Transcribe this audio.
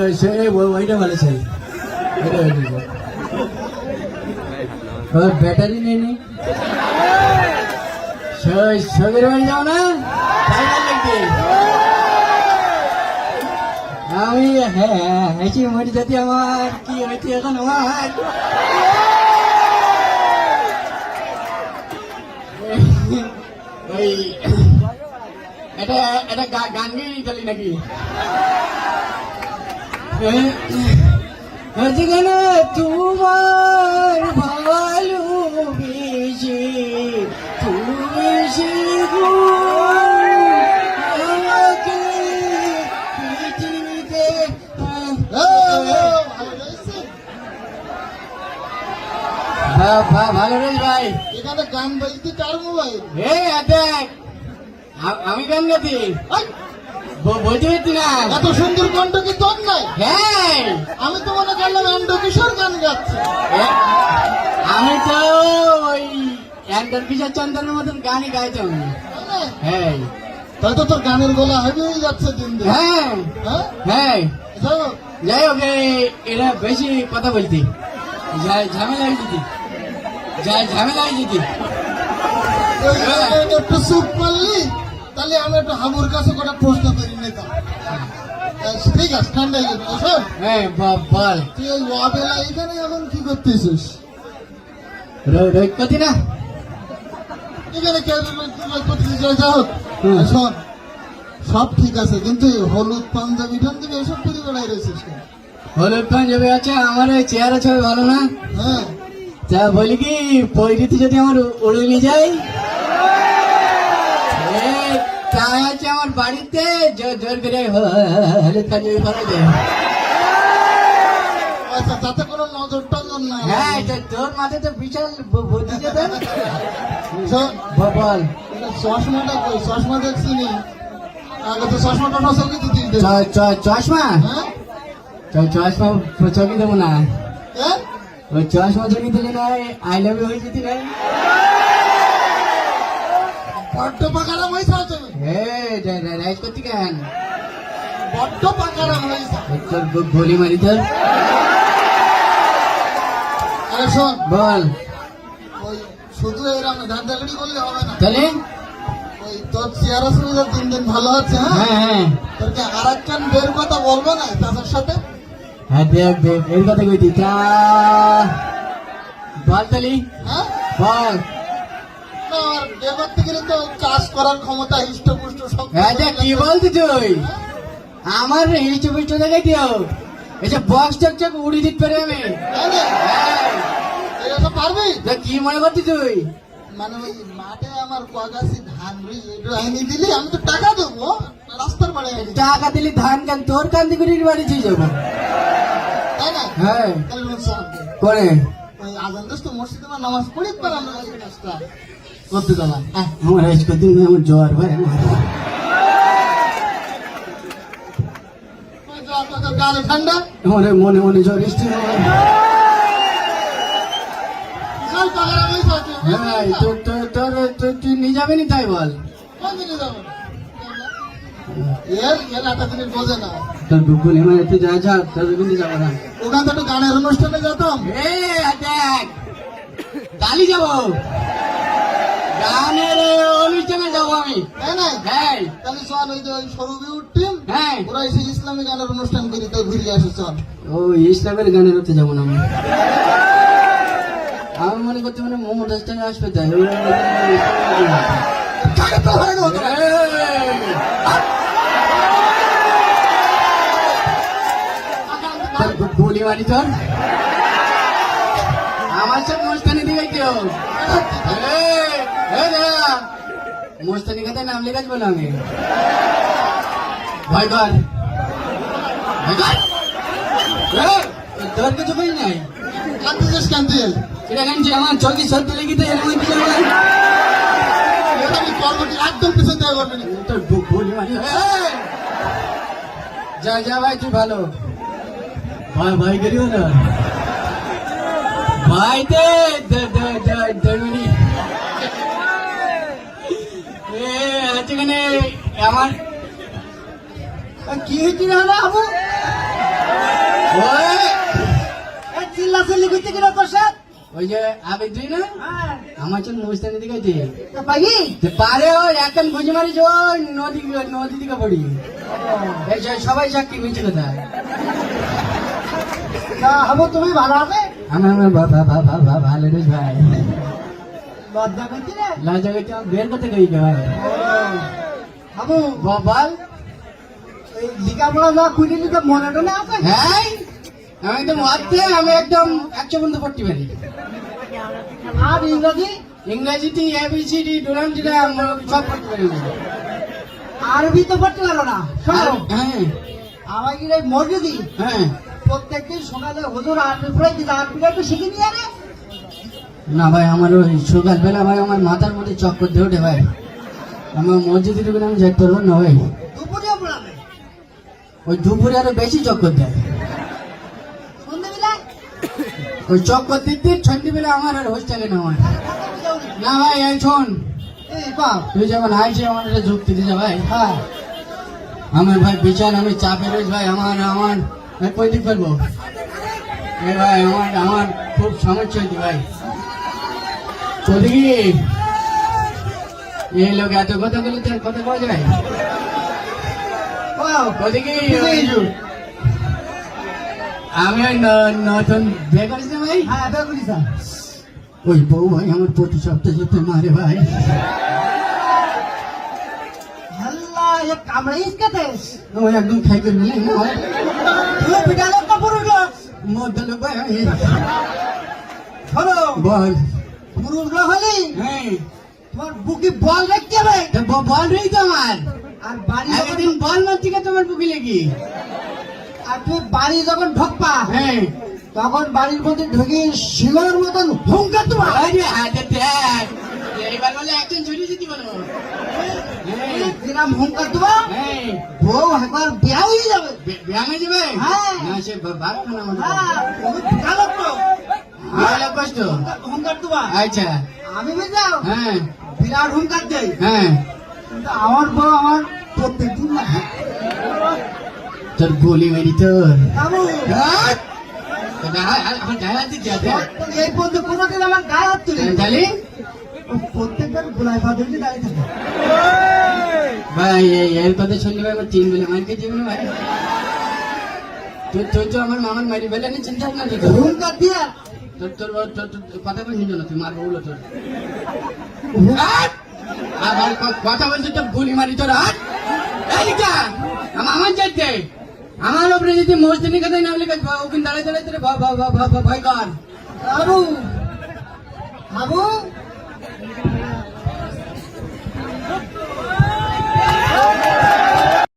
ও- ওইটা ভালো চাই ব্যাটারি নেই নি। সবের বাড়ি যাও না। আমি হ্যাঁ হেঁচি মরি যাতে আমার, কি হয়েছে এখন আমার? এটা এটা গান গেয়ে নাকি? আজকাল তোমার ভালো বেশি তুমি আমাকে পৃথিবীতে ভা- ভা- ভালো রে ভাই। এখানে গান বাজতে কার মোবাইল হে দেখ আমি গান গাতি ব- বলতে না। এত সুন্দর কণ্ঠ কি তোর নাই? হ্যাঁ। আমি তো মনে করলাম অ্যান্ডো কিশোর গান গাচ্ছে। আমি তো ওই একদম কিশোর চন্দ্রের মতন গানই গাইতাম হ্যাঁ। তাই তো তোর গানের গলা হয়ে যাচ্ছে দিন দিন। হ্যাঁ। হ্যাঁ? হ্যাঁ। যাই হোক, এরা বেশি কথা বলতি। ঝামেলা হয়ে যেতি। ঝামেলা হয়ে যেতি। একটু চুপ করলি? তাহলে আমি একটা হাবুর কাছে কোনো প্রশ্ন করি নিতাম ঠিক আছে ঠান্ডা হয়ে গেছে শোন হ্যাঁ বল তুই ওই ওয়াবেলা এখানে এখন কি করতেছিস? রো- রোহিত না? এখানে যা। আর শোন সব ঠিক আছে কিন্তু হলুদ পাঞ্জাবি টাঞ্জাবি এসব করে বেড়াই রয়েছিস? হলুদ পাঞ্জাবি আছে আমার ওই চেহারা ছবি ভালো না। হ্যাঁ। তা বলি কি পৈরিতে যদি আমার উড়ে নিয়ে যাই এ, তাই আছে আমার বাড়িতে জোর করে আচ্ছা তাতে কোনো নজর টজর না হ্যাঁ তো- তোর মাথায় তো বিশাল বু- বুদ্ধি যে তোর। শোন ব- বল। এটা চশমাটা কই? চশমা দেখছি নি। আগে তো চশমাটা নষ্ট করে দিতিস দে। চ- চ- চশমা? হ্যাঁ? চশমা চকি দেবো না হ্যাঁ? ওই চশমা চকি দিলে না আই লাভ ইউ হয়ে যেতি না বড্ড হয়েছে তুমি হে রাইজ করতি কেন বড্ড পাকারাম হয়েছে। তোর গলি মারি তোর আরে শোন। বল। ওই শুধু এরকম ধান্দাগড়ি করলে হবে না। তাহলে? ওই তোর চেয়ার সুবিধা দিন দিন ভালো হচ্ছে হ্যাঁ? হ্যাঁ হ্যাঁ। তোরকে আর একখান বের কথা বলব না তাদের সাথে? হ্যাঁ দেখ দেখ এর কথা কইতি। তা বল তালি হ্যাঁ? বল। না বিয়ে করতে গেলে তো কাজ করার ক্ষমতা হৃষ্টপুষ্ট সব হ্যাঁ কি বলতি তুই? আমার হিস্ট পিস্ট দেখাই দিও এই যে বক্স চক চক উড়ি দিতে পারে আমি এটা পারবি? দেখ কি মনে করতি তুই? মানে ওই মাঠে আমার কগাছি ধান এনে দিলি আমি তো টাকা দেবো। রাস্তার বাড়ি টাকা দিলি ধান কান? তোর কান্দি করে বাড়ি দিয়ে যাব। তাই না? হ্যাঁ। বলছি করে আজান দোস্ত মসজিদে নামাজ পড়ি পর আমার আজকে দিন আমার জ্বর ঠান্ডা? মনে মনে এসছে তুই নিয়ে যাবি নি তাই বল। তোর বুকুনি মানে তুই যা যা তোর কিন্তু যাব না। ওখান থেকে একটু গানের অনুষ্ঠানে যেতাম। দেখ কালি যাব। গানের অনুষ্ঠানে যাব আমি। তাই না হ্যাঁ। তাহলে চল ওই যে ওই সরু বিউর টিম হ্যাঁ। ওরা এসে ইসলামী গানের অনুষ্ঠান করি তো ঘুরে আসে চল। ও ইসলামের গানের হতে যাব না আমি। আমি মনে করতে মানে মোহাম্মদ হাসান আসবে তাই ওই কাকে তো হয়। না ওদের? গুলি মারি তোর। আমার সব মোস্তানি দিবে কেউ? মোস্তানি খাতে নাম বলো আমি। ভয় কর। ভয় কর। এই, তোর কিছু কই নাই? কাঁদতেছিস কাঁদতে এটা কেন আমার চৌকি সত্য লেগিতে এর মধ্যে কিছু নাই। আমি কর্মটি একদম পিছন থেকে করবি না তোর গু- গুলি যা যা ভাই তুই ভালো। ভাই ভাই করিও না। মিনিট আমার কি হয়েছিল হলো আবু চিল্লা চিল্লি করতে কিনা তোর সাথে? ওই যে আবেগ তুই না? আমার চল মুস্তানি দিকে পাগি? পারে ওই এখন বুঝে মারি ওই নদী নদী দিকে পড়ি। যে সবাই চাকরি মিছে কথা হব তুমি ভালো হবে আমার বাবা বাবা বাবা ভালো রে ভাই লজ্জা করছি বের করতে গই ভাই হাবু বল এই লেখাপড়া না খুলে নিতে মনে টনে আছে হ্যাঁ আমি একদম অর্ধে আমি একদম একশো পর্যন্ত পড়তে পারি আর ইংরাজি ইংরেজিতে এবিসিডি ডোরাম যেটা সব পড়তে পারি আরবি তো পড়তে পারো না শোনো হ্যাঁ আমাকে মসজিদি হ্যাঁ প্রত্যেকদিন সকালে হুজুর আরবি পড়াই দিতে আরবিটা একটু শিখে নিয়ে রে না ভাই আমার ওই সকালবেলা ভাই আমার মাথার মধ্যে চক্কর দিয়ে ওঠে ভাই। আমার আমি যাইতে পারব না ভাই। দুপুরেও পড়াবে ওই দুপুরে আরও বেশি চক্কর দেয়। ওই চক্কর দিতে সন্ধ্যেবেলা আমার আর না না ভাই এই শোন। তুই যেমন আইছি আমার একটা যুক্তি ভাই। হ্যাঁ। আমার ভাই বিচার আমি চাপে রয়েছি ভাই আমার আমার। আমি কই দিক পারব? এ ভাই আমার আমার খুব সমস্যা হয়েছে ভাই। ওদিকে এই লোক এত কথা বলে তার কথা কওয়া যায়? আমি নতুন বিয়ে ভাই? হ্যাঁ ওই বউ ভাই আমার প্রতি সপ্তাহে সপ্তাহে মারে ভাই। আল্লাহ একদম খাই করে নিলে না ভাই। বল। হলি হ্যাঁ। তোমার বুকে বল রাখতে হবে। বল রই তো আর বাড়ি একদিন বল মারছি তোমার বুকে লেগে? আর তুই বাড়ি যখন ঢোকবা হ্যাঁ। তখন বাড়ির মধ্যে ঢুকে শিগরের মতন হুঙ্কার তোমার। এইবার বলে একজন ছুটি দিতে বলো। হ্যাঁ হুঙ্কার তোমার হ্যাঁ বউ একবার বিয়া হয়ে যাবে। হ্যাঁ। সে আমাদের হ্যাঁ কষ্ট। হুঙ্কার তোমার আচ্ছা। আমি বুঝলাম হ্যাঁ। বিরাট হুঙ্কার দেয় হ্যাঁ। আমার বউ আমার প্রত্যেক দিন না। তোর গুলি মেরি তোর হাট! তোর আমার গায়ে হাত এই পর্যন্ত কোনোদিন আমার গায়ে হাত তুলে প্রত্যেকবার গোলায় পা ধরে দাঁড়িয়ে থাকে। ভাই এই- এর কথা শুনলে ভাই আমার তিন বেলে মার খেয়ে যাবে ভাই। তুই তুই তো আমার মামার মারি ফেলে নি চিন্তা ভাবনা তো তোর। হুঙ্কার দিয়ে। তোর তোর তোর তোর- তোর কথা বলছিস না তুই? মারবো বলো তোর। আবার কথা বলছিস তো গুলি মারি তোর হাট এইটা আমার আমার আমার উপরে যদি মস্তিনি কথা না বলে ওখানে দাঁড়ায় দাঁড়ায় তোর ভয় কর। বাবু! Vamos!